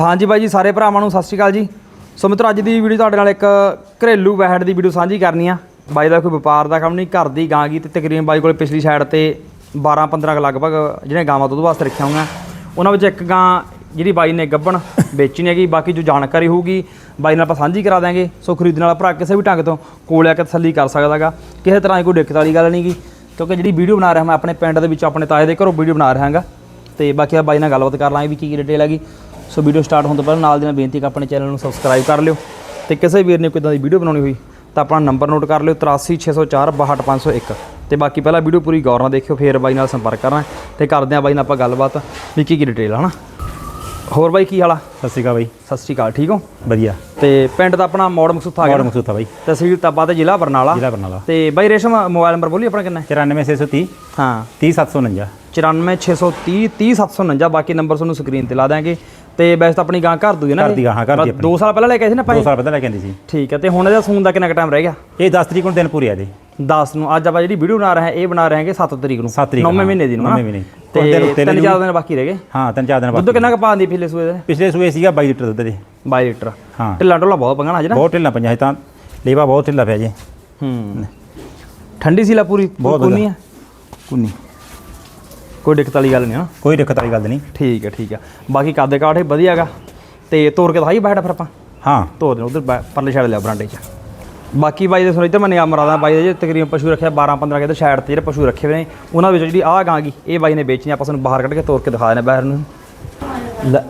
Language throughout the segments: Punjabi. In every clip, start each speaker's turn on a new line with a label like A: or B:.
A: ਹਾਂਜੀ ਬਾਈ ਜੀ, ਸਾਰੇ ਭਰਾਵਾਂ ਨੂੰ ਸਤਿ ਸ਼੍ਰੀ ਅਕਾਲ ਜੀ। ਸੋ ਮਿੱਤਰੋ, ਅੱਜ ਦੀ ਵੀਡੀਓ ਤੁਹਾਡੇ ਨਾਲ ਇੱਕ ਘਰੇਲੂ ਵਹਿੜ ਦੀ ਵੀਡੀਓ ਸਾਂਝੀ ਕਰਨੀ ਆ। ਬਾਈ ਦਾ ਕੋਈ ਵਪਾਰ ਦਾ ਕੰਮ ਨਹੀਂ, ਘਰ ਦੀ ਗਾਂ ਗੀ ਤੇ ਤਕਰੀਬਨ ਬਾਈ ਕੋਲ ਪਿਛਲੀ ਸਾਈਡ ਤੇ 12 15 ਲਗਭਗ ਜਿਹੜੇ ਗਾਵਾਂ ਦੁੱਧ ਵਾਸਤੇ ਰੱਖੀਆਂ ਹੋਈਆਂ। ਉਹਨਾਂ ਵਿੱਚ ਇੱਕ ਗਾਂ ਜਿਹੜੀ ਬਾਈ ਨੇ ਗੱਬਣ ਵੇਚਣੀ ਹੈਗੀ, ਬਾਕੀ ਜੋ ਜਾਣਕਾਰੀ ਹੋਊਗੀ, ਬਾਈ ਨਾਲ ਆਪਾਂ ਸਾਂਝੀ ਕਰਾ ਦਾਂਗੇ ਸੋ ਖਰੀਦਣ ਵਾਲਾ ਭਰਾ ਕਿਸੇ ਵੀ ਢੰਗ ਤੋਂ ਕੋਲ ਆ ਕੇ ਤਸੱਲੀ ਕਰ ਸਕਦਾਗਾ ਕਿਸੇ ਤਰ੍ਹਾਂ ਦੀ ਕੋਈ ਦਿੱਕਤ ਵਾਲੀ ਗੱਲ ਨਹੀਂਗੀ ਕਿਉਂਕਿ ਜਿਹੜੀ ਵੀਡੀਓ ਬਣਾ ਰਿਹਾ ਮੈਂ ਆਪਣੇ ਪਿੰਡ ਦੇ ਵਿੱਚ ਆਪਣੇ ਤਾਏ ਦੇ ਘਰੋਂ ਵੀਡੀਓ ਬਣਾ ਰਿਹਾ ਹਾਂਗਾ ਤੇ ਬਾਕੀ ਆ ਬਾਈ ਨਾਲ ਗੱਲਬਾਤ ਕਰ ਲਾਂਗੇ ਵੀ ਕੀ ਕੀ ਡਿਟੇਲ ਹੈਗੀ। ਸੋ ਵੀਡੀਓ ਸਟਾਰਟ ਹੋਣ ਤੋਂ ਪਹਿਲਾਂ ਨਾਲ ਦੀ ਨਾਲ ਬੇਨਤੀ ਕਿ ਆਪਣੇ ਚੈਨਲ ਨੂੰ ਸਬਸਕ੍ਰਾਈਬ ਕਰ ਲਿਓ ਤੇ ਕਿਸੇ ਵੀਰ ਨੇ ਕੋਈ ਇਦਾਂ ਦੀ ਵੀਡੀਓ ਬਣਾਉਣੀ ਹੋਈ ਤਾਂ ਆਪਣਾ ਨੰਬਰ ਨੋਟ ਕਰ ਲਿਓ 83604 62501 ਤੇ ਬਾਕੀ ਪਹਿਲਾਂ ਵੀਡੀਓ ਪੂਰੀ ਗੌਰ ਨਾਲ ਦੇਖਿਓ ਫੇਰ ਬਾਈ ਨਾਲ ਸੰਪਰਕ ਕਰਨਾ ਤੇ ਕਰਦੇ ਆਂ ਬਾਈ ਨਾਲ ਆਪਾਂ ਗੱਲਬਾਤ। ਵੀ ਕੀ ਕੀ ਡਿਟੇਲ ਹਨਾ? ਹੋਰ ਬਾਈ ਕੀ ਹਾਲ ਆ?
B: ਸਤਿ ਸ਼੍ਰੀ ਅਕਾਲ ਬਾਈ।
A: ਸਤਿ ਸ਼੍ਰੀ ਅਕਾਲ ਠੀਕ ਹੋ?
B: ਵਧੀਆ।
A: ਤੇ ਪਿੰਡ ਦਾ ਆਪਣਾ ਮੋੜ ਮਕਸੂਦ ਆ ਗਿਆ
B: ਮੋੜ? ਮਕਸੂਦ ਬਾਈ।
A: ਤਹਿਸੀਲ ਤੱਬਾ ਤੇ ਜ਼ਿਲ੍ਹਾ ਬਰਨਾਲਾ।
B: ਜ਼ਿਲ੍ਹਾ ਬਰਨਾਲਾ।
A: ਤੇ ਬਾਈ ਰੇਸ਼ਮ ਮੋਬਾਈਲ ਨੰਬਰ ਬੋਲੀ ਆਪਣਾ ਕਿੰਨਾ ਹੈ?
B: 94630
A: ਹਾਂ।
B: 30749
A: 94630 30749 ਬਾਕੀ ਨੰਬਰ ਤੁਹਾਨੂੰ ਸਕਰੀਨ ਤੇ ਲਾ ਦਾਂਗੇ ਤੇ ਵੈਸੇ ਤਾਂ ਆਪਣੀ ਗਾਂ ਘਰ ਦੂਈ ਨਾ
B: ਘਰ ਦੀ ਗਾਂ, ਹਾਂ, ਘਰ ਦੀ ਆਪਣੀ।
A: 2 ਸਾਲ ਪਹਿਲਾਂ ਲੈ ਕੇ ਆਏ ਸੀ ਨਾ ਭਾਈ
B: ਸਾਲ ਪਹਿਲਾਂ ਲੈ ਕੇ ਆਂਦੀ ਸੀ।
A: ਠੀਕ ਹੈ ਤੇ ਹੁਣ ਇਹਦਾ ਸੂਨ ਦਾ ਕਿੰਨਾ ਕੁ ਟਾਈਮ ਰਹਿ ਗਿਆ?
B: ਇਹ 10 ਤਰੀਕ ਨੂੰ ਦਿਨ ਪੂਰੇ ਆ ਜੀ
A: 10 ਨੂੰ। ਅੱਜ ਆਪਾਂ ਜਿਹੜੀ ਵੀਡੀਓ ਬਣਾ ਰਹੇ ਹਾਂ ਇਹ ਬਣਾ ਰਹੇ ਹਾਂਗੇ 7 ਤਰੀਕ ਨੂੰ।
B: ਸੱਤ ਤਰੀਕ,
A: 9ਵੇਂ
B: ਹਾਂ,
A: ਮਹੀਨੇ ਦੀ ਨੂੰ
B: ਨੌਵੇਂ
A: ਨਾ।
B: ਮਹੀਨੇ।
A: ਤੇ ਤਿੰਨ ਚਾਰ ਦਿਨ ਬਾਕੀ ਰਹਿ ਗਏ।
B: ਹਾਂ ਤਿੰਨ ਚਾਰ ਦਿਨ ਬਾਅਦ
A: ਦੁੱਧ ਕਿੰਨਾ ਕੁ ਪਾਉਂਦੀ ਪਿਛਲੇ ਸੂਏ ਦੇ?
B: ਪਿਛਲੇ ਸੂਏ ਸੀਗਾ 22 ਲੀਟਰ ਦੁੱਧ ਦੇ।
A: 22 ਲੀਟਰ।
B: ਹਾਂ।
A: ਢਿੱਲਾ ਢੋਲਾ ਬਹੁਤ ਅੱਜ ਨਾ।
B: ਬਹੁਤ ਢਿੱਲਾ ਪੰਜਾ ਤਾਂ ਲੇਵਾ ਬਹੁਤ ਢਿੱਲਾ ਪਿਆ ਜੀ।
A: ਹੂੰ। ਠੰਡੀ ਸੀ ਲਾ ਪੂਰੀ?
B: ਬਹੁਤ
A: ਕੁੰਨੀ। ਆ? ਕੁੰਨੀ। ਕੋਈ ਦਿੱਕਤ ਵਾਲੀ ਗੱਲ ਨਹੀਂ ਹਾਂ
B: ਕੋਈ ਦਿੱਕਤ ਵਾਲੀ ਗੱਲ ਨਹੀਂ।
A: ਠੀਕ ਹੈ ਠੀਕ ਹੈ ਬਾਕੀ ਕਾਦੇ ਕਾਠੇ ਵਧੀਆਗਾ ਤੇ ਤੋਰ ਕੇ ਦਿਖਾਈ ਬੈਠ ਫਿਰ ਆਪਾਂ।
B: ਹਾਂ।
A: ਧੋ ਦੇ ਉਧਰ ਪਰਲੇ ਛੱਡ ਲਿਆ ਬਰਾਂਡੇ 'ਚ। ਬਾਕੀ ਬਾਈ ਦੇ ਸੁਣ ਇੱਧਰ ਮੈਂ ਨਿਗਾਹ ਮਰਾਦਾ ਬਾਈ ਦੇ ਜੇ ਤਕਰੀਬਨ ਪਸ਼ੂ ਰੱਖਿਆ 12 15 ਕਿਤੇ ਸਾਈਡ ਤੇ ਜਿਹੜੇ ਪਸ਼ੂ ਰੱਖੇ ਹੋਏ ਨੇ ਉਹਨਾਂ ਵਿੱਚ ਜਿਹੜੀ ਆਹ ਗਾਂ ਗੀ ਇਹ ਬਾਈ ਨੇ ਵੇਚਣੀ ਆਪਾਂ ਤੁਹਾਨੂੰ ਬਾਹਰ ਕੱਢ ਕੇ ਤੋਰ ਕੇ ਦਿਖਾ ਦੇਣਾ ਬਾਹਰ ਨੂੰ।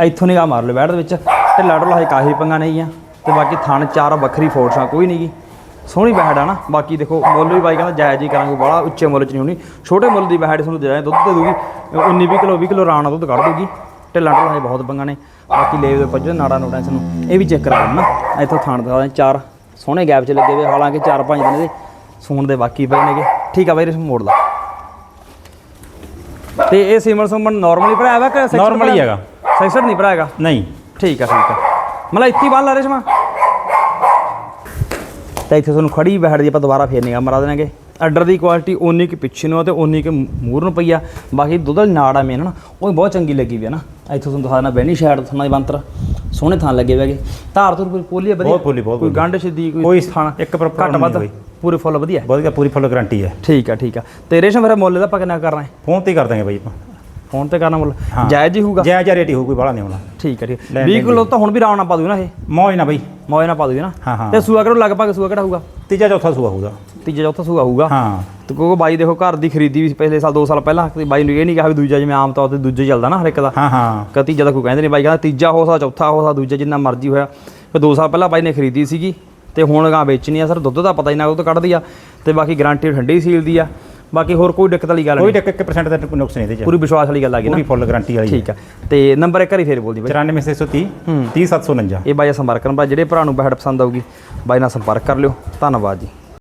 A: ਇੱਥੋਂ ਨਿਗਾਹ ਮਾਰ ਲਓ ਬੈਠ ਦੇ ਵਿੱਚ। ਢਿੱਲਾ ਢੋਲਾ ਹੈ ਕਾਹੀ ਪੰਗਾ ਨਹੀਂ ਆ ਤੇ ਬਾਕੀ ਥਣ ਚਾਰ ਵੱਖਰੀ ਫੋਰਸਾਂ ਕੋਈ ਨਹੀਂ ਗੀ ਸੋਹਣੀ ਬੈੜ ਆ ਨਾ ਬਾਕੀ ਦੇਖੋ ਮੁੱਲ ਵੀ ਬਾਈ ਕਹਿੰਦਾ ਜਾਇਜ਼ ਹੀ ਕਰਾਂਗੇ ਬੜਾ ਉੱਚੇ ਮੁੱਲ 'ਚ ਨਹੀਂ ਹੋਣੀ। ਛੋਟੇ ਮੁੱਲ ਦੀ ਬੈੜ ਤੁਹਾਨੂੰ ਦੇ ਜਾਏ ਦੁੱਧ ਦੇ ਦੂਗੀ 19 20 ਕਿਲੋ 20 ਕਿਲੋ ਰਾਣਾ ਦੁੱਧ ਕੱਢ ਦੂਗੀ ਢਿੱਲਾ ਢੋਲਾ ਹੈ ਬਹੁਤ ਪੰਗਾ ਨੇ। ਬਾਕੀ ਲੇਵ ਦੇ ਪੱਜੇ ਨਾੜਾ ਨੋੜਾ ਇਸ ਨੂੰ ਇਹ ਵੀ ਚੈੱਕ ਕਰਾ ਲੈਣਾ ਇੱਥੋਂ ਥਣ ਦਿੰਦੇ ਚਾਰ ਸੋਹਣੇ ਗੈਪ 'ਚ ਲੱਗੇ ਹੋਏ ਹਾਲਾਂਕਿ ਚਾਰ ਪੰਜ ਦਿਨ ਦੇ ਸੂਣ ਦੇ ਬਾਕੀ ਪਏ ਨੇਗੇ। ਠੀਕ ਆ ਬਾਈ ਰਿਸ ਮੋੜ ਲਾ। ਤੇ ਇਹ ਸਿਮਰ ਸੁਮਨ ਨਾਰਮਲੀ ਭਰਾਇਆ ਵਾ ਕਿ
B: ਹੀ ਹੈਗਾ।
A: ਸੈਕਸਡ ਨਹੀਂ ਭਰਾਇਆਗਾ
B: ਨਹੀਂ।
A: ਠੀਕ ਆ ਠੀਕ ਆ। ਮਤਲਬ ਇੱਥੇ ਬੰਨ ਲਾ ਰੇਸ਼ਮਾ। ਤਾਂ ਇੱਥੇ ਤੁਹਾਨੂੰ ਖੜੀ ਬੈਠ ਦੀ ਆਪਾਂ ਦੁਬਾਰਾ ਫੇਰ ਨਿਗਾ ਮਰਾ ਦੇਣਾਗੇ। ਆਰਡਰ ਦੀ ਕੁਆਲਿਟੀ ਓਨੀ ਕਿ ਪਿੱਛੇ ਨੂੰ ਆ ਤੇ ਓਨੀ ਕਿ ਮੂਰ ਨੂੰ ਪਈ ਆ। ਬਾਕੀ ਦੁੱਧ ਵਾਲੀ ਨਾੜ ਆ ਮੇਨ ਨਾ ਉਹ ਬਹੁਤ ਚੰਗੀ ਲੱਗੀ ਵੀ ਆ ਨਾ। ਇੱਥੇ ਤੁਹਾਨੂੰ ਦਿਖਾ ਦੇਣਾ ਬੈਣੀ ਸ਼ਾਇਡ ਥਾਣਾ ਦੀ ਬੰਤਰ ਸੋਹਣੇ ਥਾਂ ਲੱਗੇ ਹੋਏਗੇ ਧਾਰ ਤੁਰ ਪੂਰੀ ਪੋਲੀ ਆ ਵਧੀਆ?
B: ਬਹੁਤ ਪੋਲੀ, ਬਹੁਤ
A: ਕੋਈ। ਗੰਢ ਸਿੱਧੀ ਕੋਈ
B: ਕੋਈ
A: ਥਾਣਾ?
B: ਇੱਕ ਪਰ
A: ਘੱਟ ਵੱਧ? ਪੂਰੇ ਫੁੱਲ ਵਧੀਆ?
B: ਵਧੀਆ ਪੂਰੀ ਫੁੱਲ ਗਾਰੰਟੀ ਹੈ
A: ਠੀਕ ਆ ਠੀਕ ਆ। ਤੇ ਰੇਸ਼ਮ ਫਿਰ ਮੁੱਲ ਦਾ ਆਪਾਂ ਕਿੰਨਾ ਕਰਨਾ ਹੈ?
B: ਫੋਨ ਤੇ ਕਰ ਦਾਂਗੇ ਬਾਈ ਆਪਾਂ।
A: ਫੋਨ ਤੇ ਕਰਨਾ ਮੁੱਲ।
B: ਹਾਂ।
A: ਜਾਇਜ਼ ਹੀ ਹੋਊਗਾ।
B: ਜੈ ਜੈ ਰੇਟ ਹੀ ਹੋਊ ਕੋਈ ਬਾਹਲਾ ਨਹੀਂ ਹੋਣਾ।
A: ਠੀਕ ਆ ਠੀਕ ਆ।
B: ਲੈਣ
A: 20
B: ਦੇਣ
A: ਕਿਲੋ ਤਾਂ ਹੁਣ ਵੀ ਰਾਉਣਾ ਪਾ ਦੂ ਨਾ ਇਹ।
B: ਮੌਜ ਨਾ ਬਾਈ।
A: ਮੌਜ ਨਾਲ ਪਾ ਦੂਗੀ ਨਾ।
B: ਹਾਂ, ਹਾਂ।
A: ਤੇ ਸੂਆ ਕਿਹੜਾ ਲਗਭਗ ਸੂਆ ਕਿਹੜਾ ਹੋਊਗਾ?
B: ਤੀਜਾ ਚੌਥਾ ਸੂਆ ਹੋਊਗਾ।
A: ਤੀਜਾ ਚੌਥਾ ਸੂਆ ਹੋਊਗਾ।
B: ਹਾਂ।
A: ਤੇ ਕਿਉਂਕਿ ਬਾਈ ਦੇਖੋ ਘਰ ਦੀ ਖਰੀਦੀ ਵੀ ਪਿਛਲੇ ਸਾਲ 2 ਸਾਲ ਪਹਿਲਾਂ ਤੇ ਬਾਈ ਨੂੰ ਇਹ ਨਹੀਂ ਕਿਹਾ ਵੀ ਦੂਜਾ ਜਿਵੇਂ ਆਮ ਤੌਰ ਤੇ ਦੂਜਾ ਚੱਲਦਾ ਨਾ ਹਰ ਇੱਕ ਦਾ।
B: ਹਾਂ ਹਾਂ।
A: ਕਦੀ ਤੀਜਾ ਤਾਂ ਕੋਈ ਕਹਿੰਦੇ ਨਹੀਂ ਬਾਈ ਕਹਿੰਦਾ ਤੀਜਾ ਹੋ ਸਕਦਾ ਚੌਥਾ ਹੋ ਸਕਦਾ ਦੂਜਾ ਜਿੰਨਾ ਮਰਜ਼ੀ ਹੋਇਆ। ਫਿਰ 2 ਸਾਲ ਪਹਿਲਾਂ ਬਾਈ ਨੇ ਖਰੀਦੀ ਸੀਗੀ। ਤੇ ਹੁਣ ਗਾਂ ਵੇਚਣੀ ਆ ਸਰ ਦੁੱਧ ਦਾ ਪਤਾ ਹੀ ਨਾ ਉਹ ਤੋਂ ਕੱਢਦੀ ਆ। ਤੇ ਬਾਕੀ ਗਾਰੰਟੀ ਠੰਡੀ ਸੀਲ ਦੀ ਆ। ਬਾਕੀ ਹੋਰ ਕੋਈ ਦਿੱਕਤ ਵਾਲੀ ਗੱਲ
B: ਕੋਈ
A: ਨਹੀਂ।
B: 1% ਦਾ ਨੁਕਸ ਨਹੀਂ ਇਹਦੇ ਚ
A: ਪੂਰੀ ਵਿਸ਼ਵਾਸ ਵਾਲੀ ਗੱਲ ਆ ਗਈ
B: ਪੂਰੀ
A: ਨਾ।
B: ਫੁੱਲ ਗਾਰੰਟੀ ਵਾਲੀ
A: ਠੀਕ ਆ। ਤੇ ਨੰਬਰ ਇੱਕ ਵਾਰੀ ਫੇਰ ਬੋਲਦੀ ਬਾਈ।
B: 94630 30749
A: ਇਹ ਬਾਈ ਦਾ ਸੰਪਰਕ ਕਰਨ ਬਾਈ ਜਿਹੜੇ ਭਰਾ ਨੂੰ ਬੈਡ ਪਸੰਦ ਆਊਗੀ ਬਾਈ ਨਾਲ ਸੰਪਰਕ ਕਰ ਲਿਓ। ਧੰਨਵਾਦ ਜੀ।